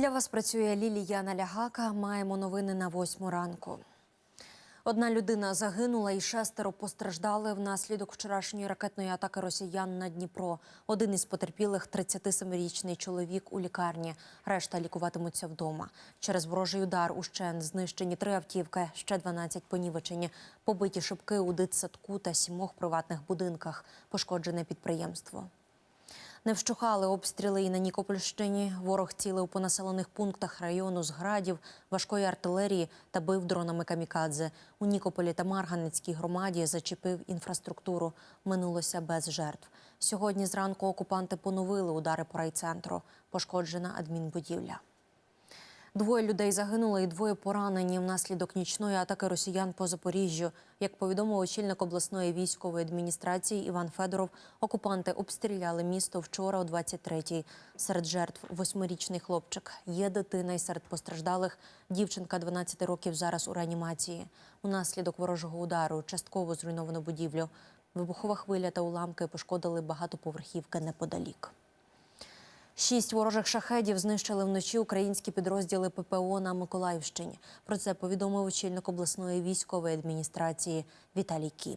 Для вас працює Лілія Налягака. Маємо новини на восьму ранку. Одна людина загинула і шестеро постраждали внаслідок вчорашньої ракетної атаки росіян на Дніпро. Один із потерпілих – 37-річний чоловік у лікарні. Решта лікуватимуться вдома. Через ворожий удар ущен знищені три автівки, ще 12 понівечені, побиті шибки у дитсадку та сімох приватних будинках. Пошкоджене підприємство. Не вщухали обстріли і на Нікопольщині. Ворог цілив по населених пунктах району з градів, важкої артилерії та бив дронами камікадзе. У Нікополі та Марганецькій громаді зачепив інфраструктуру. Минулося без жертв. Сьогодні зранку окупанти поновили удари по райцентру. Пошкоджена адмінбудівля. Двоє людей загинули і двоє поранені внаслідок нічної атаки росіян по Запоріжжю. Як повідомив очільник обласної військової адміністрації Іван Федоров, окупанти обстріляли місто вчора о 23-й. Серед жертв восьмирічний хлопчик. Є дитина і серед постраждалих дівчинка 12 років зараз у реанімації. Унаслідок ворожого удару частково зруйновано будівлю. Вибухова хвиля та уламки пошкодили багатоповерхівки неподалік. Шість ворожих шахедів знищили вночі українські підрозділи ППО на Миколаївщині. Про це повідомив очільник обласної військової адміністрації Віталій Кім.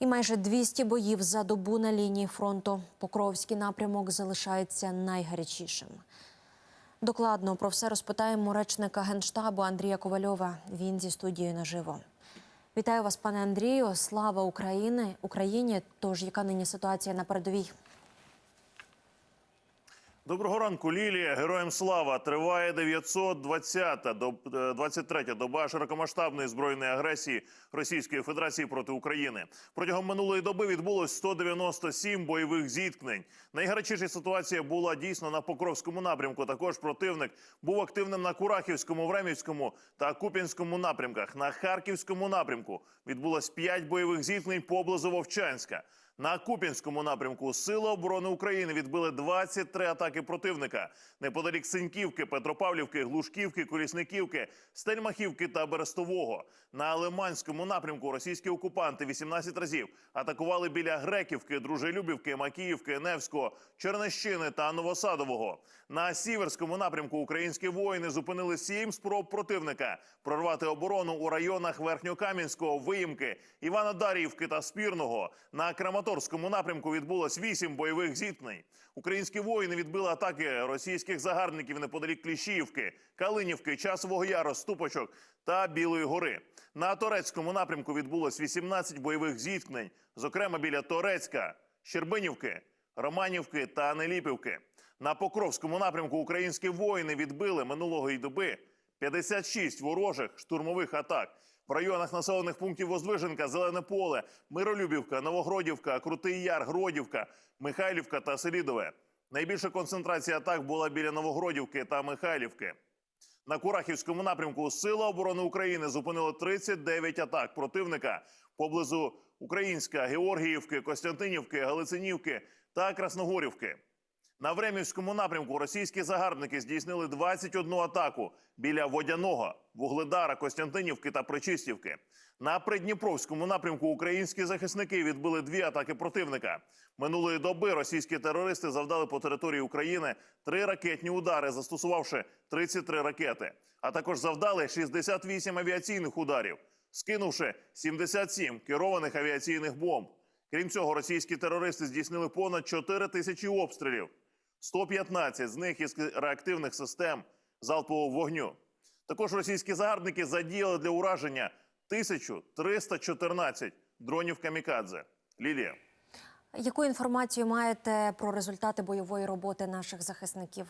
І майже 200 боїв за добу на лінії фронту. Покровський напрямок залишається найгарячішим. Докладно про все розпитаємо речника генштабу Андрія Ковальова. Він зі студією наживо. Вітаю вас, пане Андрію. Слава Україні Україні. Тож яка нині ситуація на передовій? Доброго ранку, Лілія. Героям слава. Триває 920-та, до 23-я доба широкомасштабної збройної агресії Російської Федерації проти України. Протягом минулої доби відбулось 197 бойових зіткнень. Найгарячіша ситуація була дійсно на Покровському напрямку. Також противник був активним на Курахівському, Времівському та Куп'янському напрямках. На Харківському напрямку відбулось 5 бойових зіткнень поблизу Вовчанська. На Куп'янському напрямку Сили оборони України відбили 23 атаки противника неподалік Синьківки, Петропавлівки, Глушківки, Колісниківки, Стельмахівки та Берестового. На Лиманському напрямку російські окупанти 18 разів атакували біля Греківки, Дружелюбівки, Макіївки, Невського, Чернещини та Новосадового. На Сіверському напрямку українські воїни зупинили сім спроб противника прорвати оборону у районах Верхньокам'янського, Виїмки, Івано-Дар'ївки та Спірного. На Краматорському напрямку відбулось вісім бойових зіткнень. Українські воїни відбили атаки російських загарбників неподалік Кліщіївки, Калинівки, Часового Яру, Ступочок та Білої гори. На Торецькому напрямку відбулось 18 бойових зіткнень, зокрема біля Торецька, Щербинівки, Романівки та Неліпівки. На Покровському напрямку українські воїни відбили минулого доби 56 ворожих штурмових атак. В районах населених пунктів Воздвиженка, Зелене поле, Миролюбівка, Новогродівка, Крутий Яр, Гродівка, Михайлівка та Селідове. Найбільша концентрація атак була біля Новогродівки та Михайлівки. На Курахівському напрямку Сили оборони України зупинили 39 атак противника поблизу Українська, Георгіївки, Костянтинівки, Галицинівки та Красногорівки. На Времівському напрямку російські загарбники здійснили 21 атаку біля Водяного, Вугледара, Костянтинівки та Причистівки. На Придніпровському напрямку українські захисники відбили дві атаки противника. Минулої доби російські терористи завдали по території України три ракетні удари, застосувавши 33 ракети, а також завдали 68 авіаційних ударів, скинувши 77 керованих авіаційних бомб. Крім цього, російські терористи здійснили понад 4 тисячі обстрілів. 115 з них із реактивних систем залпового вогню. Також російські загарбники задіяли для ураження 1314 дронів камікадзе. Лілія. Яку інформацію маєте про результати бойової роботи наших захисників?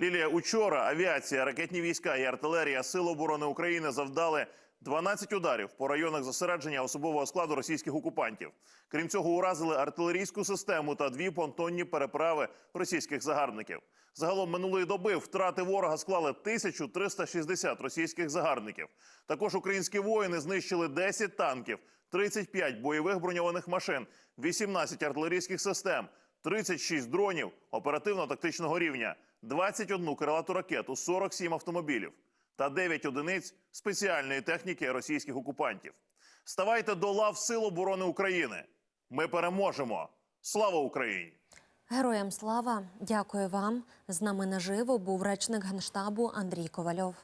Лілія, учора авіація, ракетні війська і артилерія Сил оборони України завдали 12 ударів по районах зосередження особового складу російських окупантів. Крім цього, уразили артилерійську систему та дві понтонні переправи російських загарбників. Загалом минулої доби втрати ворога склали 1360 російських загарбників. Також українські воїни знищили 10 танків, 35 бойових броньованих машин, 18 артилерійських систем, 36 дронів оперативно-тактичного рівня, 21 крилату ракету, 47 автомобілів та 9 одиниць спеціальної техніки російських окупантів. Ставайте до лав Сил оборони України. Ми переможемо! Слава Україні! Героям слава, дякую вам. З нами наживо був речник генштабу Андрій Ковальов.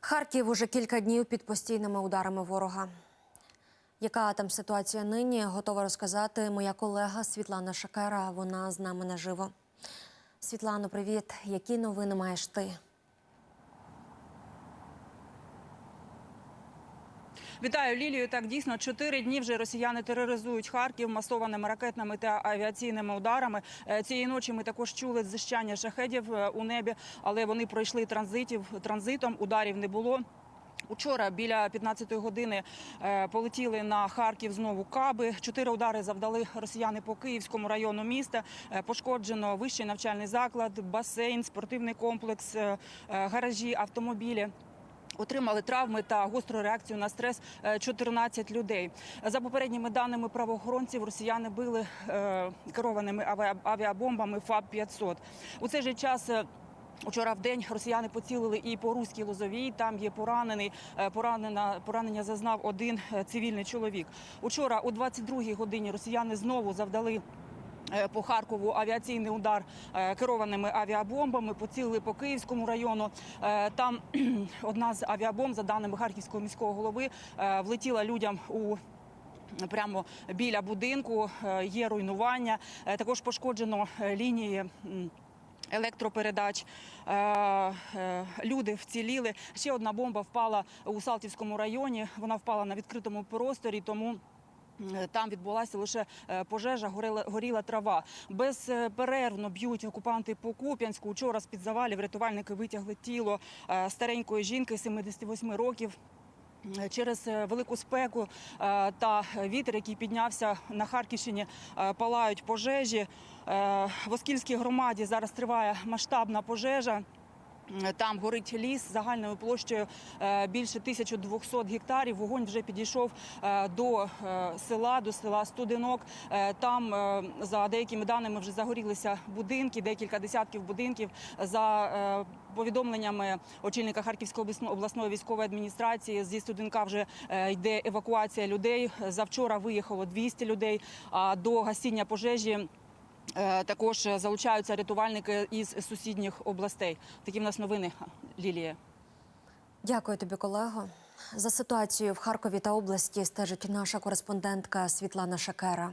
Харків уже кілька днів під постійними ударами ворога. Яка там ситуація нині, готова розказати моя колега Світлана Шакера. Вона з нами наживо. Світлано, привіт. Які новини маєш ти? Вітаю Лілію. Так дійсно чотири дні вже росіяни тероризують Харків масованими ракетними та авіаційними ударами. Е, Цієї ночі ми також чули зищання шахедів е, у небі, але вони пройшли транзитів транзитом. Ударів не було. Учора біля 15-ї години е, полетіли на Харків знову каби. Чотири удари завдали росіяни по Київському району міста. Пошкоджено вищий навчальний заклад, басейн, спортивний комплекс, гаражі, автомобілі. Отримали травми та гостру реакцію на стрес е, 14 людей. За попередніми даними правоохоронців, росіяни били е, керованими авіа- авіабомбами ФАБ-500. У цей же час. е, Учора в день росіяни поцілили і по руській лозовій. Там є поранений. Е, Поранена поранення зазнав один е, цивільний чоловік. Учора о 22-й годині росіяни знову завдали е, по Харкову авіаційний удар е, керованими авіабомбами. Поцілили по Київському району. Е, Там одна з авіабомб, за даними харківського міського голови, е, влетіла людям у. Прямо біля будинку Е, є руйнування. Е, Також пошкоджено е, лінії. Електропередач Е, е, люди вціліли. Ще одна бомба впала у Салтівському районі. Вона впала на відкритому просторі, тому Е, Там відбулася лише е, пожежа, горіла, горіла трава. Безперервно б'ють окупанти по Куп'янську. Учора з-під завалів рятувальники витягли тіло е, старенької жінки 78 років. Е, Через е, велику спеку е, та вітер, який піднявся на Харківщині, е, палають пожежі. Е, В Оскільській громаді зараз триває масштабна пожежа. Там горить ліс загальною площею е, більше 1200 гектарів. Вогонь вже підійшов е, до е, села, до села Студенок. Е, Там, за деякими даними, вже загорілися будинки, декілька десятків будинків. За повідомленнями очільника Харківської обласної військової адміністрації зі Студенка вже йде евакуація людей. Завчора виїхало 200 людей. А до гасіння пожежі. Е, Також залучаються рятувальники із сусідніх областей. Такі в нас новини, Лілія. Дякую тобі, колего. За ситуацією в Харкові та області стежить наша кореспондентка Світлана Шакера.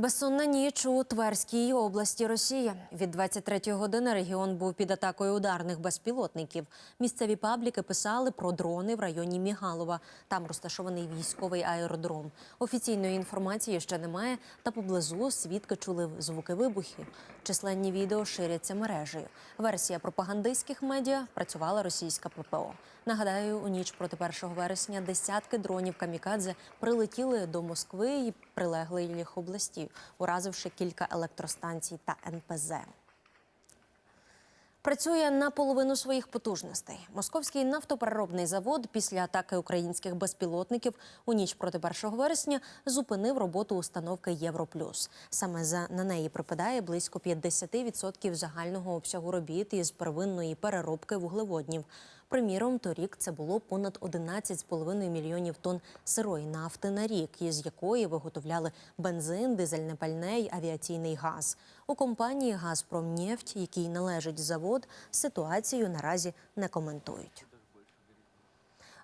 Безсонна ніч у Тверській області Росії. Від 23-ї години регіон був під атакою ударних безпілотників. Місцеві пабліки писали про дрони в районі Мігалова. Там розташований військовий аеродром. Офіційної інформації ще немає, та поблизу свідки чули звуки вибухів. Численні відео ширяться мережею. Версія пропагандистських медіа працювала російська ППО. Нагадаю, у ніч проти 1 вересня десятки дронів камікадзе прилетіли до Москви і прилеглих областей, уразивши кілька електростанцій та НПЗ. Працює на половину своїх потужностей. Московський нафтопереробний завод після атаки українських безпілотників у ніч проти 1 вересня зупинив роботу установки Європлюс. Саме за на неї припадає близько 50% загального обсягу робіт із первинної переробки вуглеводнів. Приміром, торік це було понад 11,5 мільйонів тонн сирої нафти на рік, із якої виготовляли бензин, дизельне пальне й авіаційний газ. У компанії «Газпромнефть», якій належить завод, ситуацію наразі не коментують.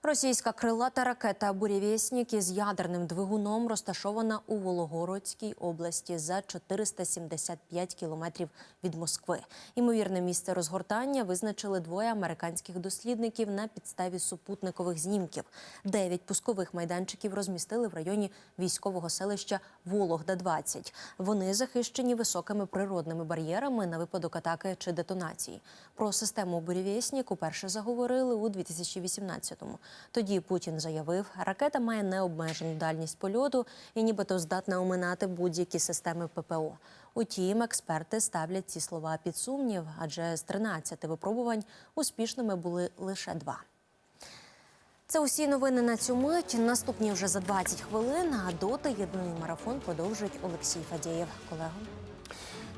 Російська крилата ракета «Бурєвєснік» із ядерним двигуном розташована у Вологородській області за 475 кілометрів від Москви. Імовірне місце розгортання визначили двоє американських дослідників на підставі супутникових знімків. Дев'ять пускових майданчиків розмістили в районі військового селища Вологда-20. Вони захищені високими природними бар'єрами на випадок атаки чи детонації. Про систему «Бурєвєснік» уперше заговорили у 2018-му. Тоді Путін заявив, ракета має необмежену дальність польоту і нібито здатна оминати будь-які системи ППО. Утім, експерти ставлять ці слова під сумнів, адже з 13 випробувань успішними були лише два. Це усі новини на цю мить. Наступні вже за 20 хвилин. А доти єдиний марафон продовжить Олексій Фадєєв. Колего.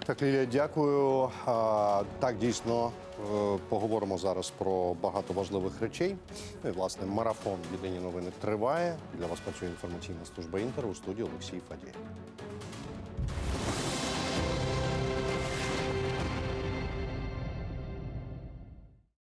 Так, Лілія, дякую. Так, дійсно, е, поговоримо зараз про багато важливих речей. Ну і власне марафон Єдині новини триває. Для вас працює інформаційна служба інтер у студії Олексій Фадєєв.